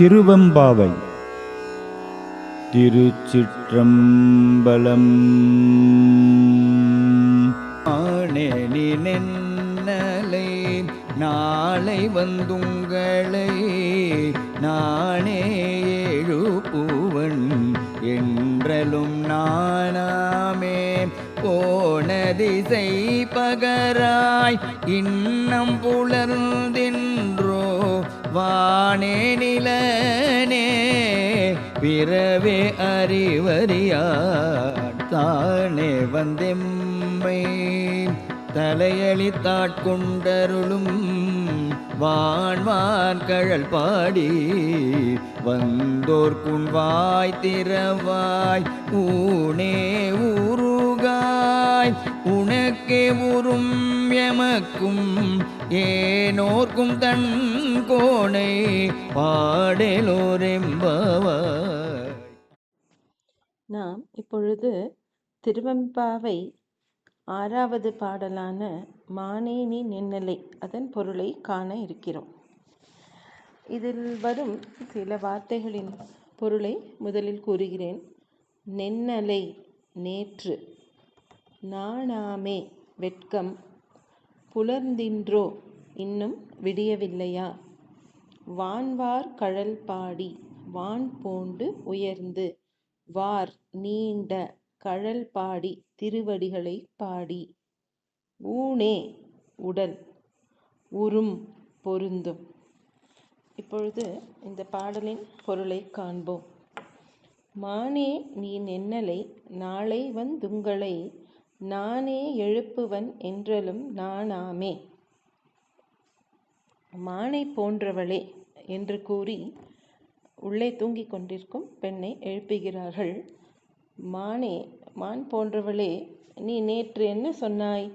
திருவெம்பாவை. திருச்சிற்றம்பலம். நின்னலை நாளை வந்துங்களை நானே எழுப்புவன் என்றலும் நானாமே. போன திசை பகராய் இன்னம் புலர்ந்தின் வானே நிலனே பிறவே அறிவறியார் தானே வந்தெம்மை தலையளித்தாட்கொண்டருளும் வான்வான் கழல் பாடி வந்தோர்க்குண் வாய் திறவாய் ஊனே ஊருகாய் உனக்கே உறும் எமக்கும் ஏனோர்க்கும் தன் கோணை பாடலோரெம்பவாய் நாம் இப்பொழுது திருவெம்பாவை ஆறாவது பாடலான மானேனி நின்னலை அதன் பொருளை காண இருக்கிறோம். இதில் வரும் சில வார்த்தைகளின் பொருளை முதலில் கூறுகிறேன். நென்னலை நேற்று நாணாமே வெட்கம் புலர்ந்தின்றோ? இன்னும் விடியவில்லையா? வான்வார் கழல் பாடி வான் போண்டு உயர்ந்து வார் நீண்ட கழல் பாடி திருவடிகளை பாடி. ஊனே உடல் உறும் பொருந்தும். இப்பொழுது இந்த பாடலின் பொருளை காண்போம். மானே நீ நென்னலை நாளை வந்துங்களை நானே எழுப்புவன் என்றலும் நானாமே. மானை போன்றவளே என்று கூறி உள்ளே தூங்கிக் கொண்டிருக்கும் பெண்ணை எழுப்புகிறார்கள். மானே மான் போன்றவளே நீ நேற்று என்ன சொன்னாய்?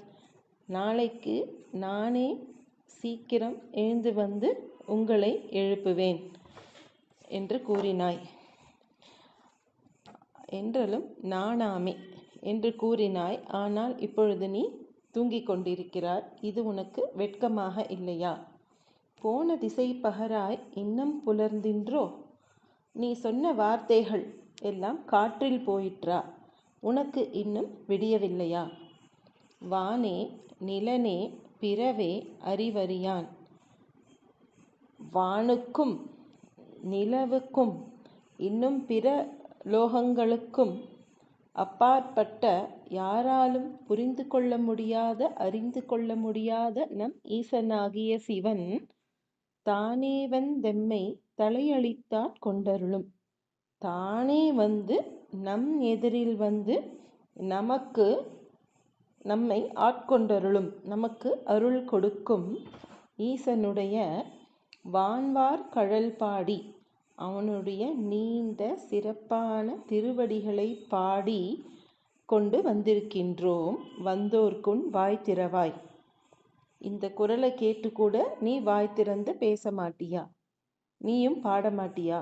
நாளைக்கு நானே சீக்கிரம் எழுந்து வந்து உங்களை எழுப்புவேன் என்று கூறினாய். என்றாலும் நானாமே. என்று கூறினாய். ஆனால் இப்பொழுது நீ தூங்கிக் கொண்டிருக்கிறாய். இது உனக்கு வெட்கமாக இல்லையா? போன திசை பகராய் இன்னும் புலர்ந்தின்றோ? நீ சொன்ன வார்த்தைகள் எல்லாம் காற்றில் போயிற்றா? உனக்கு இன்னும் விடியவில்லையா? வானே நிலனே பிறவே அறிவறியான். வானுக்கும் நிலவுக்கும் இன்னும் பிற லோகங்களுக்கும் அப்பாற்பட்ட யாராலும் புரிந்து கொள்ள முடியாத அறிந்து கொள்ள முடியாத நம் ஈசனாகிய சிவன் தானே வந்தெம்மை தலையளித்தாற் கொண்டருளும். தானே வந்து நம் எதிரில் வந்து நமக்கு நம்மை ஆட்கொண்டருளும். நமக்கு அருள் கொடுக்கும் ஈசனுடைய வான்வார் கழல் பாடி அவனுடைய நீண்ட சிறப்பான திருவடிகளை பாடி கொண்டு வந்திருக்கின்றோம். வந்தோர்க்குன் வாய் திறவாய். இந்த குரலை கேட்டு கூட நீ வாய் திறந்து பேச மாட்டியா நீயும் பாட மாட்டியா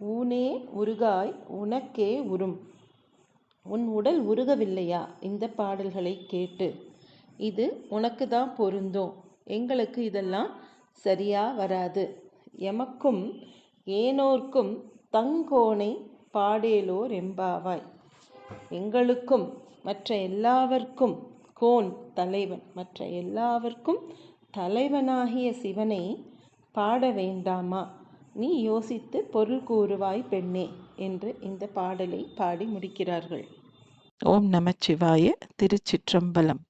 ஊனே உருகாய் உனக்கே உறும். உன் உடல் உருகவில்லையா? இந்த பாடல்களை கேட்டு. இது உனக்கு தான் பொருந்தும். எங்களுக்கு இதெல்லாம் சரியா வராது. எமக்கும் ஏனோர்க்கும் தங்கோனை பாடேலோர் எம்பாவாய் எங்களுக்கும் மற்ற எல்லாவர்க்கும் கோன் தலைவன் மற்ற எல்லாவர்க்கும் தலைவனாகிய சிவனை பாட வேண்டாமா? நீ யோசித்து பொருள் கூறுவாய் பெண்ணே என்று இந்த பாடலை பாடி முடிக்கிறார்கள். ஓம் நமச்சிவாய திருச்சிற்றம்பலம்.